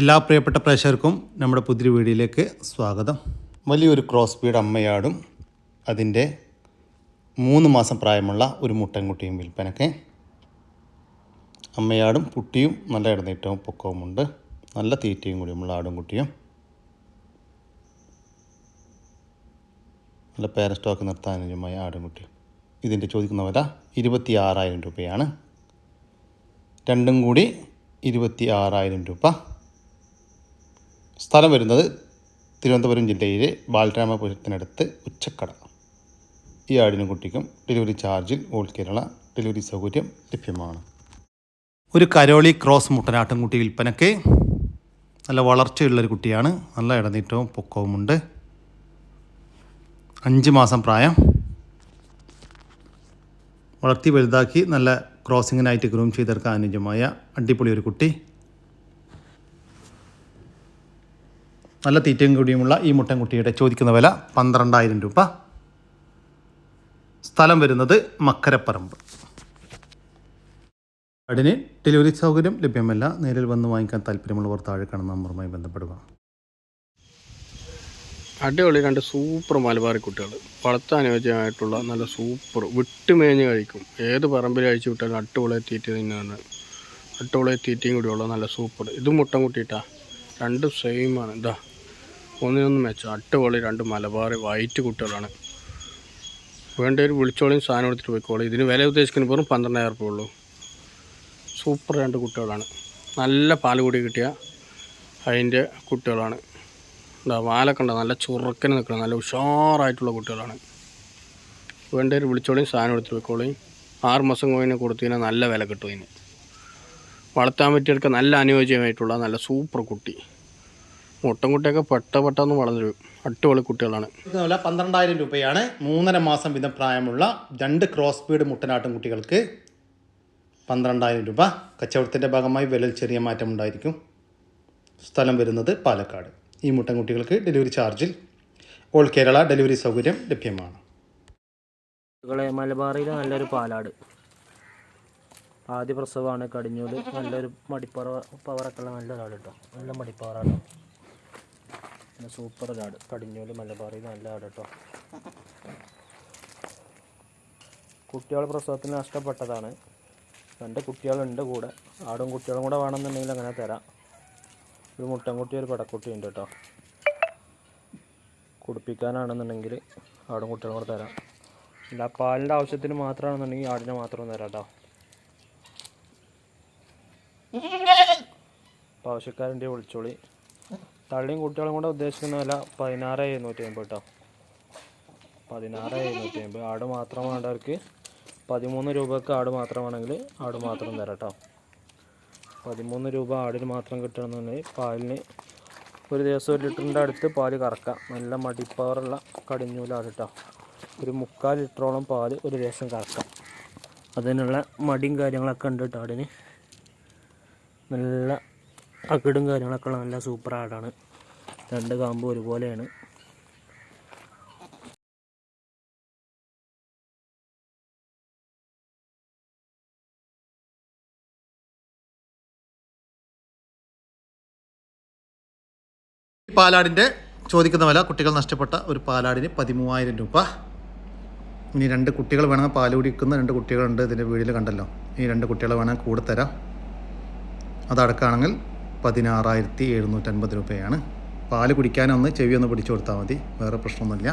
എല്ലാ പ്രിയപ്പെട്ട പ്രേക്ഷകർക്കും നമ്മുടെ പുതിയ വീഡിയോയിലേക്ക് സ്വാഗതം. വലിയൊരു ക്രോസ് ബീഡ് അമ്മയാടും അതിന്റെ മൂന്ന് മാസം പ്രായമുള്ള ഒരു മുട്ടൻകുട്ടിയും വിൽപ്പനയ്ക്ക്. അമ്മയാടും കുട്ടിയും നല്ല ഇടനീട്ടവും പൊക്കവുമുണ്ട്. നല്ല തീറ്റയും കൂടിയുമുള്ള ആടും കുട്ടിയും നല്ല പേര സ്റ്റോക്ക് നിർത്താൻ ആടും കുട്ടിയും ഇതിന്റെ ചോദിക്കുന്ന വില ഇരുപത്തി ആറായിരം രൂപയാണ്. രണ്ടും കൂടി ഇരുപത്തി ആറായിരം രൂപ. സ്ഥലം വരുന്നത് തിരുവനന്തപുരം ജില്ലയിലെ ബാലരാമപുരത്തിനടുത്ത് ഉച്ചക്കട. ഈ ആടിനും കുട്ടിക്കും ഡെലിവറി ചാർജിൽ ഓൾ കേരള ഡെലിവറി സൗകര്യം ലഭ്യമാണ്. ഒരു കരോളി ക്രോസ് മുട്ടനാട്ടും കുട്ടി വിൽപ്പനയ്ക്ക് നല്ല വളർച്ചയുള്ളൊരു കുട്ടിയാണ്. നല്ല ഇടനീറ്റവും പൊക്കവുമുണ്ട്. അഞ്ച് മാസം പ്രായം. വളർത്തി വലുതാക്കി നല്ല ക്രോസിങ്ങിനായിട്ട് ഗ്രൂം ചെയ്തെടുക്കാൻ അനുയോജ്യമായ അടിപൊളി ഒരു കുട്ടി. നല്ല തീറ്റയും കൂടിയുമുള്ള ഈ മുട്ടൻകുട്ടിയുടെ ചോദിക്കുന്ന വില പന്ത്രണ്ടായിരം രൂപ. സ്ഥലം വരുന്നത് മക്കരപ്പറമ്പ്. അതിന് ഡെലിവറി സൗകര്യം ലഭ്യമല്ല. നേരിൽ വന്ന് വാങ്ങിക്കാൻ താല്പര്യമുള്ളവർ താഴെ കാണുന്ന നമ്പറുമായി ബന്ധപ്പെടുക. അടിപൊളി കണ്ട് സൂപ്പർ മലബാറി കുട്ടികൾ. വളർത്താൻ അനുയോജ്യമായിട്ടുള്ള നല്ല സൂപ്പർ വിട്ടുമേഞ്ഞ് കഴിക്കും. ഏത് പറമ്പിൽ അഴിച്ചു വിട്ടാലും അട്ടുപൊളി തീറ്റ തന്നെയാണ്. അട്ടുപൊളി തീറ്റയും കൂടിയുള്ള നല്ല സൂപ്പർ ഇത് മുട്ടം കൂട്ടിയിട്ടാ രണ്ടും സെയിമാണ് ഇതാ. ഒന്നിനൊന്നും മെച്ച അട്ടുപൊളി രണ്ട് മലബാറി വൈറ്റ് കുട്ടികളാണ്. വേണ്ടവർ വിളിച്ചോളിയും സാധനം എടുത്തിട്ട് പോയിക്കോളൂ. ഇതിന് വില ഉദ്ദേശിക്കുന്ന വെറും പന്ത്രണ്ടായിരം റുപ്യ ഉള്ളൂ. സൂപ്പർ രണ്ട് കുട്ടികളാണ്. നല്ല പാൽ കൂടി കിട്ടിയ അതിന്റെ കുട്ടികളാണ്. എന്താ വാലൊക്കെ ഉണ്ടോ? നല്ല ചുറുക്കന് നിൽക്കണം നല്ല ഉഷാറായിട്ടുള്ള കുട്ടികളാണ്. വേണ്ടവർ വിളിച്ചോളിയും സാധനം എടുത്തിട്ട് വെക്കോളിയും ആറ് മാസം കൊടുത്തു കഴിഞ്ഞാൽ നല്ല വില കിട്ടും ഇതിന്. വളർത്താൻ പറ്റിയവർക്ക് നല്ല അനുയോജ്യമായിട്ടുള്ള നല്ല സൂപ്പർ കുട്ടി. മുട്ടൻകുട്ടിയൊക്കെ പെട്ട പെട്ടെന്ന് വളർന്നു വരും. അട്ടുപൊളി കുട്ടികളാണ്. വില പന്ത്രണ്ടായിരം രൂപയാണ് മൂന്നര മാസം വീതം പ്രായമുള്ള രണ്ട് ക്രോസ് ബീഡ് മുട്ടനാട്ടും കുട്ടികൾക്ക് പന്ത്രണ്ടായിരം രൂപ. കച്ചവടത്തിന്റെ ഭാഗമായി വിലയിൽ ചെറിയ മാറ്റം ഉണ്ടായിരിക്കും. സ്ഥലം വരുന്നത് പാലക്കാട്. ഈ മുട്ടൻകുട്ടികൾക്ക് ഡെലിവറി ചാർജിൽ ഓൾ കേരള ഡെലിവറി സൗകര്യം ലഭ്യമാണ്. മലബാറിയിൽ നല്ലൊരു പാലാട്. ആദ്യ പ്രസവമാണ് കടിഞ്ഞൂൽ. നല്ലൊരു മടിപ്പറ പവറൊക്കെ ഉള്ള നല്ലൊരാട് കേട്ടോ നല്ല മടിപ്പവറാണ്. നല്ല സൂപ്പർ ഇതാട് കടിഞ്ഞൂൽ മലബാറി നല്ല ആട് കേട്ടോ. കുട്ടികൾ പ്രസവത്തിന് നഷ്ടപ്പെട്ടതാണ്. രണ്ട് കുട്ടികളുണ്ട് കൂടെ. ആടും കുട്ടികളും കൂടെ വേണമെന്നുണ്ടെങ്കിൽ അങ്ങനെ തരാം. ഒരു മുട്ടൻകുട്ടി ഒരു പടക്കുട്ടി ഉണ്ട് കേട്ടോ. കുടിപ്പിക്കാനാണെന്നുണ്ടെങ്കിൽ ആടും കുട്ടികളും കൂടെ തരാം. അല്ല പാലിന്റെ ആവശ്യത്തിന് മാത്രമാണെന്നുണ്ടെങ്കിൽ ആടിനെ മാത്രം തരാം കേട്ടോ. അപ്പോൾ ആവശ്യക്കാരന്റെ വിളിച്ചോളി? തള്ളിയും കുട്ടികളും കൂടെ ഉദ്ദേശിക്കുന്ന വില പതിനാറ് എഴുന്നൂറ്റി അമ്പത് കേട്ടോ പതിനാറ് എഴുന്നൂറ്റി അമ്പത് ആട് മാത്രം വേണ്ടവർക്ക് പതിമൂന്ന് രൂപക്ക് ആട് മാത്രമാണെങ്കിൽ ആട് മാത്രം തരാം കേട്ടോ പതിമൂന്ന് രൂപ ആടിന് മാത്രം കിട്ടണമെന്നുണ്ടെങ്കിൽ പാലിന് ഒരു ദിവസം ഒരു ലിറ്ററിന്റെ അടുത്ത് പാൽ കറക്കാം. നല്ല മടിപ്പവറുള്ള കടിഞ്ഞൂലാണ് കേട്ടോ ഒരു മുക്കാൽ ലിറ്ററോളം പാൽ ഒരു ദിവസം കറക്കാം. അതിനുള്ള മടിയും കാര്യങ്ങളൊക്കെ ഉണ്ട് കേട്ടോ ആടിന്. നല്ല അകിടും കാര്യങ്ങളൊക്കെ ഉള്ള നല്ല സൂപ്പർ ആടാണ്. രണ്ട് കാമ്പും ഒരുപോലെയാണ്. പാലാടിന്റെ ചോദിക്കുന്ന വില കുട്ടികൾ നഷ്ടപ്പെട്ട ഒരു പാലാടിന് പതിമൂവായിരം രൂപ. ഇനി രണ്ട് കുട്ടികൾ വേണമെങ്കിൽ പാൽ കുടിക്കുന്ന രണ്ട് കുട്ടികളുണ്ട് ഇതിന്റെ വീടിൽ കണ്ടല്ലോ. ഈ രണ്ട് കുട്ടികളെ വേണമെങ്കിൽ കൂടെ തരാം. അതടക്കാണെങ്കിൽ പതിനാറായിരത്തി എഴുന്നൂറ്റൻപത് രൂപയാണ്. പാൽ കുടിക്കാനൊന്ന് ചെവി ഒന്ന് പിടിച്ചു കൊടുത്താൽ മതി. വേറെ പ്രശ്നമൊന്നുമില്ല.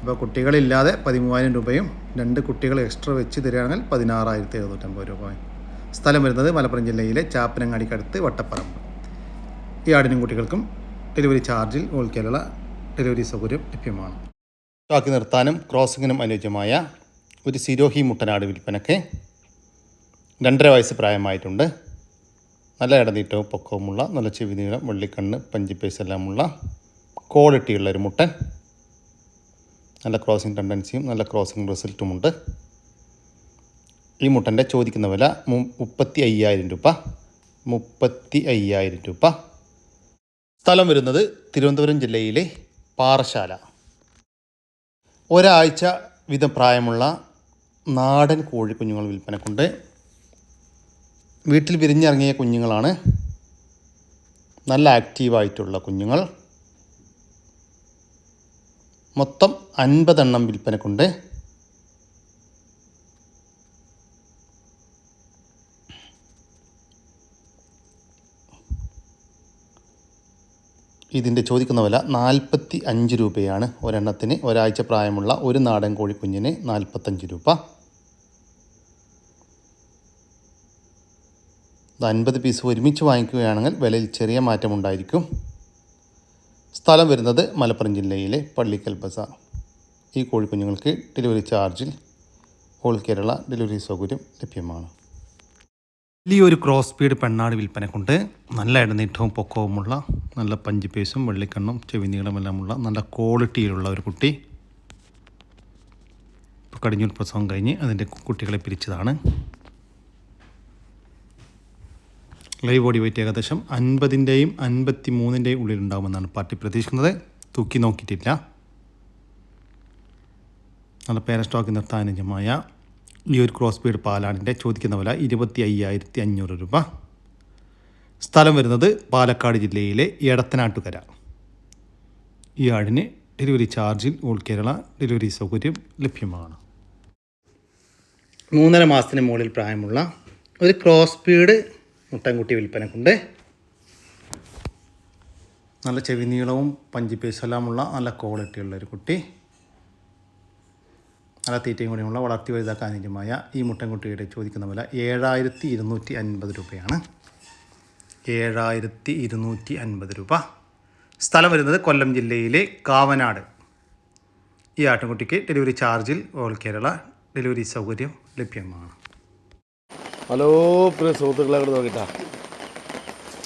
അപ്പോൾ കുട്ടികളില്ലാതെ പതിമൂവായിരം രൂപയും രണ്ട് കുട്ടികൾ എക്സ്ട്രാ വെച്ച് തരികയാണെങ്കിൽ പതിനാറായിരത്തി എഴുന്നൂറ്റമ്പത് രൂപയും സ്ഥലം വരുന്നത് മലപ്പുറം ജില്ലയിലെ ചാപ്പനങ്ങാടിക്കടുത്ത് വട്ടപ്പറമ്പ്. ഈ ആടിനും കുട്ടികൾക്കും ഡെലിവറി ചാർജിൽ ഓൾ കേരള ഡെലിവറി സൗകര്യം ലഭ്യമാണ്. ബാക്കി നിർത്താനും ക്രോസിങ്ങിനും അനുയോജ്യമായ ഒരു സിരോഹി മുട്ടനാട് വിൽപ്പനയ്ക്ക് രണ്ടര വയസ്സ് പ്രായമായിട്ടുണ്ട്. നല്ല ഇടനീറ്റവും പൊക്കവുമുള്ള നല്ല ചെവി നീളം വെള്ളിക്കണ്ണ് പഞ്ചിപ്പേസെല്ലാമുള്ള ക്വാളിറ്റിയുള്ള ഒരു മുട്ടൻ നല്ല ക്രോസിംഗ് ടെൻഡൻസിയും നല്ല ക്രോസിംഗ് റിസൾട്ടുമുണ്ട് ഈ മുട്ടന്റെ ചോദിക്കുന്ന വില മുപ്പത്തി അയ്യായിരം രൂപ. മുപ്പത്തി അയ്യായിരം രൂപ. സ്ഥലം വരുന്നത് തിരുവനന്തപുരം ജില്ലയിലെ പാറശാല ഒരാഴ്ച വിധം പ്രായമുള്ള നാടൻ കോഴിക്കുഞ്ഞുങ്ങൾ വിൽപ്പനക്കുണ്ട്. വീട്ടിൽ വിരിഞ്ഞിറങ്ങിയ കുഞ്ഞുങ്ങളാണ്. നല്ല ആക്റ്റീവായിട്ടുള്ള കുഞ്ഞുങ്ങൾ. മൊത്തം അൻപതെണ്ണം വിൽപ്പനക്കുണ്ട്. ഇതിന്റെ ചോദിക്കുന്ന വില നാൽപ്പത്തി അഞ്ച് രൂപയാണ്. ഒരെണ്ണത്തിന് ഒരാഴ്ച പ്രായമുള്ള ഒരു നാടൻ കോഴിക്കുഞ്ഞിന് നാൽപ്പത്തഞ്ച് രൂപ. ഇത് അൻപത് പീസ് ഒരുമിച്ച് വാങ്ങിക്കുകയാണെങ്കിൽ വിലയിൽ ചെറിയ മാറ്റമുണ്ടായിരിക്കും. സ്ഥലം വരുന്നത് മലപ്പുറം ജില്ലയിലെ പള്ളിക്കൽ ബസാർ. ഈ കോഴിക്കുഞ്ഞുങ്ങൾക്ക് ഡെലിവറി ചാർജിൽ ഓൾ കേരള ഡെലിവറി സൗകര്യം ലഭ്യമാണ്. വലിയൊരു ക്രോസ് സ്പീഡ് പെണ്ണാട് വിൽപ്പനക്കുണ്ട് നല്ല ഇടനീട്ടവും പൊക്കവുമുള്ള നല്ല പഞ്ച് പേസും വെള്ളിക്കണ്ണും ചെവി ഉള്ള നല്ല ക്വാളിറ്റിയിലുള്ള ഒരു കുട്ടി. കടിഞ്ഞൂൽ പ്രസവം കഴിഞ്ഞ് അതിന്റെ കുട്ടികളെ പിരിച്ചതാണ്. ലൈവ് ബോഡി വെയിറ്റ് ഏകദേശം അൻപതിന്റെയും അൻപത്തി മൂന്നിന്റെയും ഉള്ളിലുണ്ടാകുമെന്നാണ് പാർട്ടി പ്രതീക്ഷിക്കുന്നത്. തൂക്കി നോക്കിയിട്ടില്ല. നല്ല പേര സ്റ്റോക്ക് നിർത്താൻ അനുജമായ ഈ ഒരു ക്രോസ് ബീഡ് പാലാടിന്റെ ചോദിക്കുന്ന വില ഇരുപത്തി അയ്യായിരത്തി അഞ്ഞൂറ് രൂപ. സ്ഥലം വരുന്നത് പാലക്കാട് ജില്ലയിലെ എടത്തനാട്ടുകര. ഈ ആടിന് ഡെലിവറി ചാർജിൽ ഓൾ കേരള ഡെലിവറി സൗകര്യം ലഭ്യമാണ്. മൂന്നര മാസത്തിന് മുകളിൽ പ്രായമുള്ള ഒരു ക്രോസ് സ്പീഡ് മുട്ടൻകുട്ടി വിൽപ്പനക്കുണ്ട് നല്ല ചെവി നീളവും പഞ്ചി പേസെല്ലാമുള്ള നല്ല ക്വാളിറ്റിയുള്ള ഒരു കുട്ടി. നല്ല തീറ്റയും കൂടിയുമുള്ള വളർത്തി വലുതാക്കാൻ അനുജമായ ഈ മുട്ടൻകുട്ടിയുടെ ചോദിക്കുന്ന വില ഏഴായിരത്തി ഇരുന്നൂറ്റി അൻപത് രൂപയാണ്. ഏഴായിരത്തി ഇരുന്നൂറ്റി അൻപത് രൂപ. സ്ഥലം വരുന്നത് കൊല്ലം ജില്ലയിലെ കാവനാട്. ഈ ആട്ടിൻകുട്ടിക്ക് ഡെലിവറി ചാർജിൽ ഓൾ കേരള ഡെലിവറി സൗകര്യം ലഭ്യമാണ്. ഹലോ പ്രിയ സുഹൃത്തുക്കളെ കൂടെ നോക്കിട്ടാ.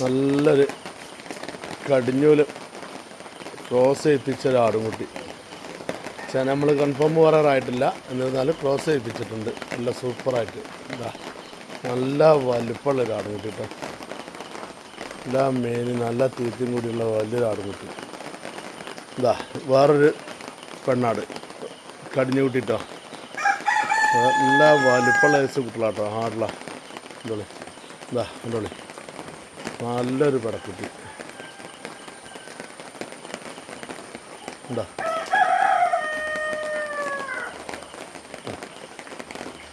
നല്ലൊരു കടിഞ്ഞൂൽ ക്രോസ് ചെയ്യിപ്പിച്ച ഒരു ആടുംകുട്ടി നമ്മൾ കൺഫേം പറയാറായിട്ടില്ല. എന്നിരുന്നാലും ക്രോസ് ചെയ്യിപ്പിച്ചിട്ടുണ്ട്. നല്ല സൂപ്പറായിട്ട്. എന്താ നല്ല വലുപ്പമുള്ള ഒരു ആടുംകുട്ടി കേട്ടോ എല്ലാ മേനി നല്ല തീറ്റയും കൂടിയുള്ള വലിയൊരു ആടുംകുട്ടി. എന്താ വേറൊരു പെണ്ണാട്. കടിഞ്ഞു കൂട്ടിട്ടോ നല്ല വലുപ്പമുള്ള കുട്ടികളാട്ടോ ആടുള്ള എന്തോളി ഇതാ കണ്ടോളി നല്ലൊരു പടക്കുട്ടി. എന്താ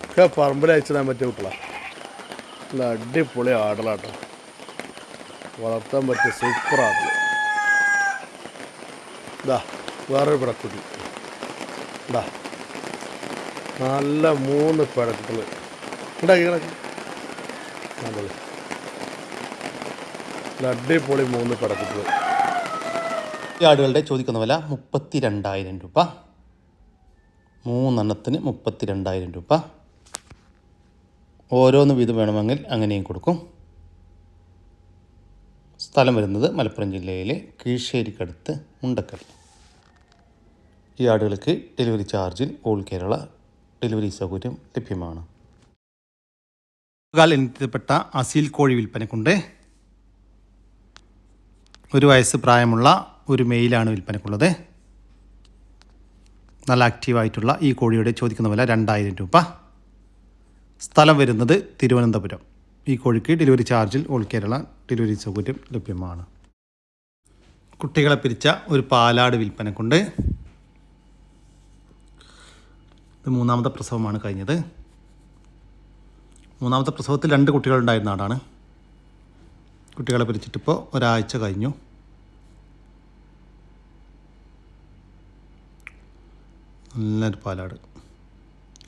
ഒക്കെ പറമ്പിൽ അയച്ചിടാൻ പറ്റിയ കുട്ടികളാണ് നല്ല അടിപൊളി ആടലാട്ടോ. വളർത്താൻ പറ്റിയ സൂപ്പർ ആടൽ ഇതാ വേറൊരു പടക്കുട്ടി. ഇതാ നല്ല മൂന്ന് പിടക്കുകൾ ഉണ്ടാക്കി കിടക്ക് നല്ല അടിപൊളി മൂന്ന് പിടക്കുകൾ ഈ ആടുകളുടെ ചോദിക്കുന്ന വില മുപ്പത്തി രണ്ടായിരം രൂപ. മൂന്നെണ്ണത്തിന് മുപ്പത്തി രണ്ടായിരം രൂപ. ഓരോന്ന് വീതം വേണമെങ്കിൽ അങ്ങനെയും കൊടുക്കും. സ്ഥലം വരുന്നത് മലപ്പുറം ജില്ലയിലെ കീഴ്ശ്ശേരിക്കടുത്ത് മുണ്ടക്കൽ. ഈ ആടുകൾക്ക് ഡെലിവറി ചാർജിൽ ഓൾ കേരള ഡെലിവറി സൗകര്യം ലഭ്യമാണ്. ഇനത്തിൽപ്പെട്ട അസീൽ കോഴി വിൽപ്പനക്കുണ്ട് ഒരു വയസ്സ് പ്രായമുള്ള ഒരു മെയിലാണ് വിൽപ്പനക്കുള്ളത്. നല്ല ആക്റ്റീവായിട്ടുള്ള ഈ കോഴിയുടെ ചോദിക്കുന്ന വില രണ്ടായിരം രൂപ. സ്ഥലം വരുന്നത് തിരുവനന്തപുരം. ഈ കോഴിക്ക് ഡെലിവറി ചാർജിൽ ഓൾ കേരള ഡെലിവറി സൗകര്യം ലഭ്യമാണ്. കുട്ടികളെ പിരിച്ച ഒരു പാലാട് വിൽപ്പനക്കുണ്ട് ഇത് മൂന്നാമത്തെ പ്രസവമാണ് കഴിഞ്ഞത്. മൂന്നാമത്തെ പ്രസവത്തിൽ രണ്ട് കുട്ടികളുണ്ടായിരുന്ന ആടാണ് കുട്ടികളെ പിരിച്ചിട്ടിപ്പോൾ ഒരാഴ്ച കഴിഞ്ഞു. നല്ലൊരു പാലാട്.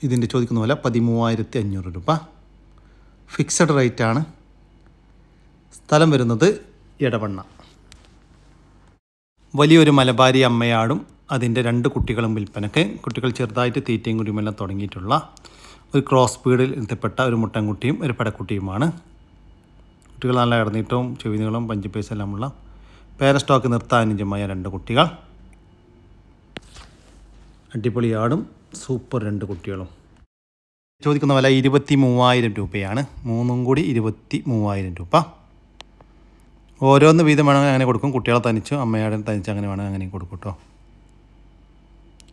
ഇതിന്റെ ചോദിക്കുന്ന പോലെ പതിമൂവായിരത്തി അഞ്ഞൂറ് രൂപ. ഫിക്സഡ് റേറ്റാണ്. സ്ഥലം വരുന്നത് ഇടവണ്ണ വലിയൊരു മലബാരി അമ്മയാടും അതിന്റെ രണ്ട് കുട്ടികളും വിൽപ്പനക്ക്. കുട്ടികൾ ചെറുതായിട്ട് തീറ്റയും കുടിയുമെല്ലാം തുടങ്ങിയിട്ടുള്ള ഒരു ക്രോസ് പീഡിൽ എത്തിപ്പെട്ട ഒരു മുട്ടൻകുട്ടിയും ഒരു പടക്കുട്ടിയുമാണ്. കുട്ടികൾ നല്ല ഇടനീട്ടവും ചെവിനീളം പഞ്ചിപ്പേസും എല്ലാമുള്ള പേര സ്റ്റോക്ക് നിർത്താൻ അനുജമായ രണ്ട് കുട്ടികൾ. അടിപൊളി ആടും സൂപ്പർ രണ്ട് കുട്ടികളും. ചോദിക്കുന്ന വില ഇരുപത്തി മൂവായിരം രൂപയാണ്. മൂന്നും കൂടി ഇരുപത്തി മൂവായിരം രൂപ. ഓരോന്ന് വീതം വേണമെങ്കിൽ അങ്ങനെ കൊടുക്കും. കുട്ടികളെ തനിച്ചും അമ്മയുടെ തനിച്ച് അങ്ങനെ വേണമെങ്കിൽ അങ്ങനെയും കൊടുക്കും കേട്ടോ.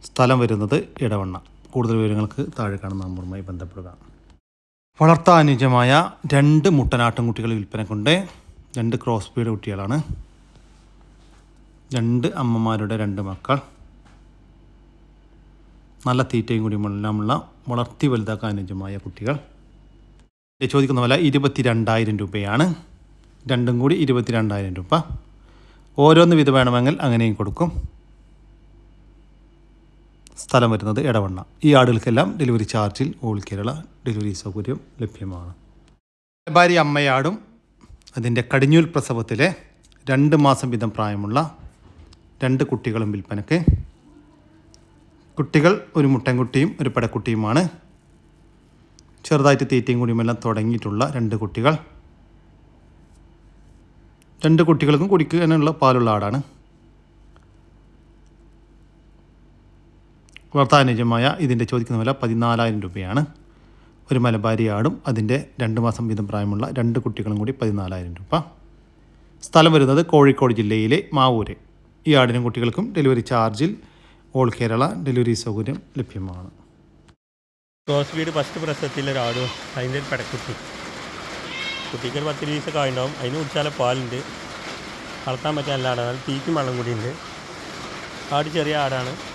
സ്ഥലം വരുന്നത് ഇടവണ്ണ. കൂടുതൽ വിവരങ്ങൾക്ക് താഴെ കാണുന്ന നമ്പറുമായി ബന്ധപ്പെടുക. വളർത്താൻ അനുയോജ്യമായ രണ്ട് മുട്ടനാട്ടം കുട്ടികൾ വിൽപ്പനക്കുണ്ട് രണ്ട് ക്രോസ് ബീഡ് കുട്ടികളാണ്. രണ്ട് അമ്മമാരുടെ രണ്ട് മക്കൾ. നല്ല തീറ്റയും കൂടി എല്ലാമുള്ള വളർത്തി വലുതാക്കാൻ അനുയോജ്യമായ കുട്ടികൾ. ചോദിക്കുന്ന വില ഇരുപത്തി രണ്ടായിരം രൂപയാണ്. രണ്ടും കൂടി ഇരുപത്തി രണ്ടായിരം രൂപ. ഓരോന്ന് വിധ വേണമെങ്കിൽ അങ്ങനെയും കൊടുക്കും. സ്ഥലം വരുന്നത് ഇടവണ്ണ ഈ ആടുകൾക്കെല്ലാം ഡെലിവറി ചാർജിൽ ഓൾ കേരള ഡെലിവറി സൗകര്യം ലഭ്യമാണ്. ഭാര്യ അമ്മയാടും അതിന്റെ കടിഞ്ഞൂൽ പ്രസവത്തിലെ രണ്ട് മാസം വീതം പ്രായമുള്ള രണ്ട് കുട്ടികളും വിൽപ്പനക്ക് കുട്ടികൾ ഒരു മുട്ടൻകുട്ടിയും ഒരു പടക്കുട്ടിയുമാണ്. ചെറുതായിട്ട് തീറ്റയും കൂടിയുമെല്ലാം തുടങ്ങിയിട്ടുള്ള രണ്ട് കുട്ടികൾ. രണ്ട് കുട്ടികൾക്കും കുടിക്കാനുള്ള പാലുള്ള ആടാണ്. വളർത്താനുജമായ ഇതിന്റെ ചോദിക്കുന്ന വില പതിനാലായിരം രൂപയാണ്. ഒരു മലബാരി ആടും അതിന്റെ രണ്ട് മാസം വീതം പ്രായമുള്ള രണ്ട് കുട്ടികളും കൂടി പതിനാലായിരം രൂപ. സ്ഥലം വരുന്നത് കോഴിക്കോട് ജില്ലയിലെ മാവൂര്. ഈ ആടിനും കുട്ടികൾക്കും ഡെലിവറി ചാർജിൽ ഓൾ കേരള ഡെലിവറി സൗകര്യം ലഭ്യമാണ്. ക്രോസ് ബീഡ് ഫസ്റ്റ് പ്രസവത്തിൽ ഒരാടും അതിന്റെ ഒരു പെടക്കുട്ടി. കുട്ടിക്ക് ഒരു പത്ത് ദിവസമൊക്കെ ആയിണ്ടാവും അതിന് കുടിച്ചാൽ പാലുണ്ട്. വളർത്താൻ പറ്റിയ നല്ല ആടാണ് തീറ്റും വെള്ളം കൂടിയുണ്ട്. ആട് ചെറിയ ആടാണ്.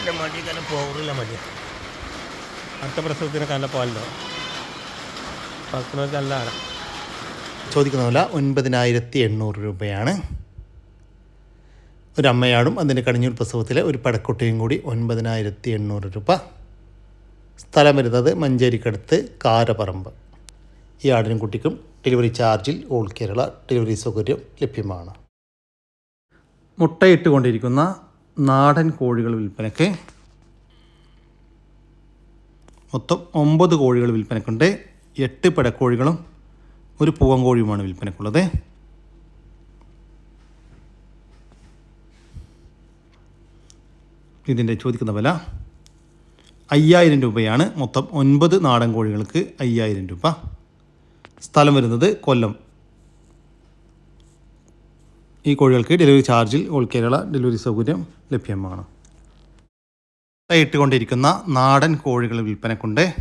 എന്റെ മടി തന്നെ പോറില്ല മതി അടുത്ത പ്രസവത്തിനൊക്കെ നല്ല പോലോ വളർത്തുന്നവർക്ക് നല്ല ആടാണ് ചോദിക്കുന്ന പോലെ ഒൻപതിനായിരത്തി എണ്ണൂറ് രൂപയാണ്. ഒരമ്മയാടും അമ്മയാടും അതിന്റെ കടിഞ്ഞൂർ പ്രസവത്തിലെ ഒരു പടക്കുട്ടിയും കൂടി ഒൻപതിനായിരത്തി എണ്ണൂറ് രൂപ. സ്ഥലം വരുന്നത് മഞ്ചേരിക്കടുത്ത് കാരപറമ്പ്. ഈ ആടിനും കുട്ടിക്കും ഡെലിവറി ചാർജിൽ ഓൾ കേരള ഡെലിവറി സൗകര്യം ലഭ്യമാണ്. മുട്ടയിട്ടുകൊണ്ടിരിക്കുന്ന നാടൻ കോഴികൾ വിൽപ്പനയ്ക്ക് മൊത്തം ഒമ്പത് കോഴികൾ വിൽപ്പനക്കുണ്ട് എട്ട് പിടക്കോഴികളും ഒരു പൂവൻ കോഴിയുമാണ് വിൽപ്പനക്കുള്ളത് ഇതിന്റെ ചോദിക്കുന്ന വില അയ്യായിരം രൂപയാണ്. മൊത്തം ഒൻപത് നാടൻ കോഴികൾക്ക് അയ്യായിരം രൂപ. സ്ഥലം വരുന്നത് കൊല്ലം ഈ കോഴികൾക്ക് ഡെലിവറി ചാർജിൽ ഓൾ കേരള ഡെലിവറി സൗകര്യം ലഭ്യമാണ്. ഇട്ടുകൊണ്ടിരിക്കുന്ന നാടൻ കോഴികൾ വിൽപ്പനക്കുണ്ട്.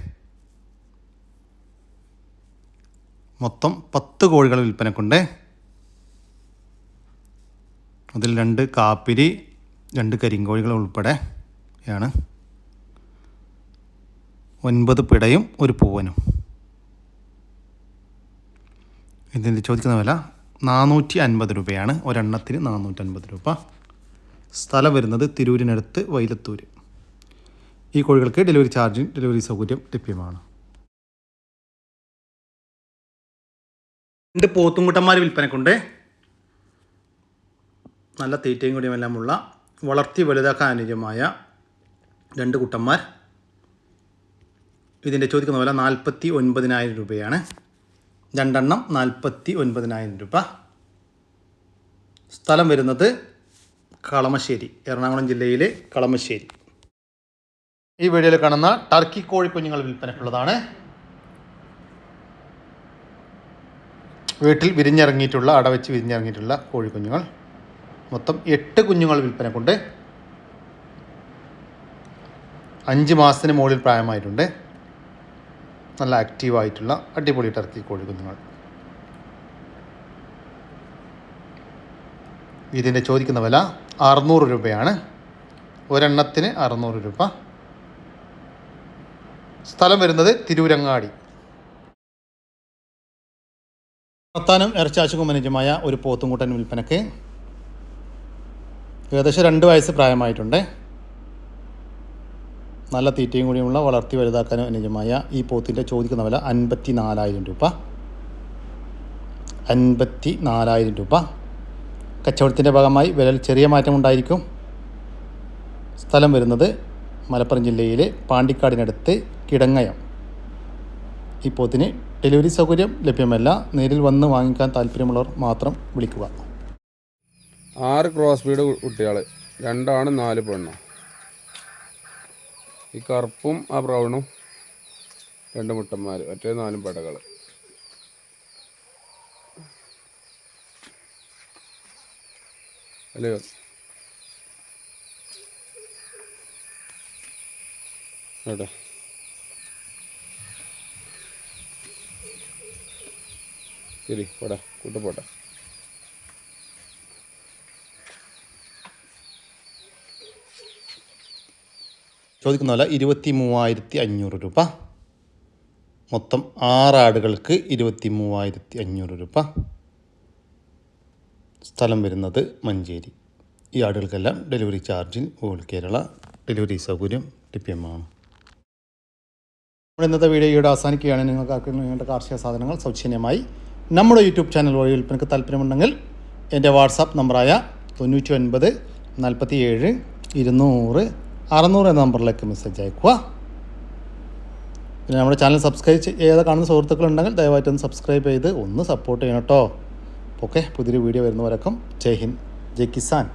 മൊത്തം പത്ത് കോഴികൾ വിൽപ്പനക്കുണ്ട്. അതിൽ രണ്ട് കാപ്പിരി രണ്ട് കരിങ്കോഴികൾ ഉൾപ്പെടെ ആണ്. ഒൻപത് പിടയും ഒരു പൂവനും. ഇതിന്റെ ചോദിക്കുന്ന വില നാനൂറ്റി അൻപത് രൂപയാണ്. ഒരെണ്ണത്തിന് നാനൂറ്റൻപത് രൂപ. സ്ഥലം വരുന്നത് തിരൂരിനടുത്ത് വൈലത്തൂർ ഈ കോഴികൾക്ക് ഡെലിവറി ചാർജും ഡെലിവറി സൗകര്യം ലഭ്യമാണ്. രണ്ട് പോത്തുംകുട്ടന്മാർ വിൽപ്പനക്കുണ്ട്. നല്ല തീറ്റയും കൂടിയുമെല്ലാമുള്ള വളർത്തി വലുതാക്കാൻ അനുയോജ്യമായ രണ്ട് കുട്ടന്മാർ. ഇതിന്റെ ചോദിക്കുന്ന പോലെ നാൽപ്പത്തി ഒൻപതിനായിരം രൂപയാണ്. രണ്ടെണ്ണം നാൽപ്പത്തി ഒൻപതിനായിരം രൂപ. സ്ഥലം വരുന്നത് കളമശ്ശേരി എറണാകുളം ജില്ലയിലെ കളമശ്ശേരി. ഈ വീഡിയോയിൽ കാണുന്ന ടർക്കി കോഴിക്കുഞ്ഞുങ്ങൾ വിൽപ്പനയ്ക്കുള്ളതാണ് വീട്ടിൽ വിരിഞ്ഞിറങ്ങിയിട്ടുള്ള അട വെച്ച് വിരിഞ്ഞിറങ്ങിയിട്ടുള്ള കോഴിക്കുഞ്ഞുങ്ങൾ മൊത്തം എട്ട് കുഞ്ഞുങ്ങൾ വിൽപ്പനക്കുണ്ട്. അഞ്ച് മാസത്തിന് മുകളിൽ പ്രായമായിട്ടുണ്ട്. നല്ല ആക്റ്റീവായിട്ടുള്ള അടിപൊളി ടർക്കി കോഴിക്കുഞ്ഞുങ്ങൾ ഇതിന്റെ ചോദിക്കുന്ന വില അറുന്നൂറ് രൂപയാണ്. ഒരെണ്ണത്തിന് അറുന്നൂറ് രൂപ. സ്ഥലം വരുന്നത് തിരൂരങ്ങാടി. പത്താനം ഇറച്ചാശുക്കും അനുജമായ ഒരു പോത്തുംകൂട്ടൻ വിൽപ്പനക്ക് ഏകദേശം രണ്ട് വയസ്സ് പ്രായമായിട്ടുണ്ട്. നല്ല തീറ്റയും കൂടിയുമുള്ള വളർത്തി വലുതാക്കാനും അനുയോജ്യമായ ഈ പോത്തിന്റെ ചോദിക്കുന്ന വില അൻപത്തി നാലായിരം രൂപ. അൻപത്തി നാലായിരം രൂപ. കച്ചവടത്തിന്റെ ഭാഗമായി വിലയിൽ ചെറിയ മാറ്റമുണ്ടായിരിക്കും സ്ഥലം വരുന്നത് മലപ്പുറം ജില്ലയിലെ പാണ്ടിക്കാടിനടുത്ത് കിടങ്ങയം. ഈ പോത്തിന് ഡെലിവറി സൗകര്യം ലഭ്യമല്ല. നേരിൽ വന്ന് വാങ്ങിക്കാൻ താല്പര്യമുള്ളവർ മാത്രം വിളിക്കുക. ആറ് ക്രോസ് ബീഡ് കുട്ടികൾ രണ്ടാണ് നാല് പെണ്ണും. ഈ കറുപ്പും ആ ബ്രൗണും രണ്ട് മുട്ടന്മാർ മറ്റേ നാലും പടകൾ അല്ലേ? കേട്ടോ ശരി പോടാ. കൂട്ടു ചോദിക്കുന്ന വില ഇരുപത്തി മൂവായിരത്തി അഞ്ഞൂറ് രൂപ. മൊത്തം ആറാടുകൾക്ക് ഇരുപത്തി മൂവായിരത്തി അഞ്ഞൂറ് രൂപ. സ്ഥലം വരുന്നത് മഞ്ചേരി. ഈ ആടുകൾക്കെല്ലാം ഡെലിവറി ചാർജിൽ ഗൂഗിൾ കേരള ഡെലിവറി സൗകര്യം ലഭ്യമാണ്. നമ്മുടെ ഇന്നത്തെ വീഡിയോ ഇവിടെ അവസാനിക്കുകയാണ്. നിങ്ങൾക്ക് നിങ്ങളുടെ കാർഷിക സാധനങ്ങൾ സൗജന്യമായി നമ്മുടെ യൂട്യൂബ് ചാനൽ വഴി വിൽപ്പനക്ക് താല്പര്യമുണ്ടെങ്കിൽ എന്റെ വാട്സാപ്പ് നമ്പറായ തൊണ്ണൂറ്റി ഒൻപത് നാൽപ്പത്തി ഏഴ് ഇരുന്നൂറ് അറുന്നൂറ് എന്ന നമ്പറിലേക്ക് മെസ്സേജ് അയക്കുക. പിന്നെ നമ്മുടെ ചാനൽ സബ്സ്ക്രൈബ് ചെയ്യാതെ കാണുന്ന സുഹൃത്തുക്കളുണ്ടെങ്കിൽ ദയവായിട്ട് ഒന്ന് സബ്സ്ക്രൈബ് ചെയ്ത് ഒന്ന് സപ്പോർട്ട് ചെയ്യണം കേട്ടോ ഓക്കെ പുതിയൊരു വീഡിയോ വരുന്നവരൊക്കെ ജയ് ഹിന്ദ് ജയ് കിസാൻ.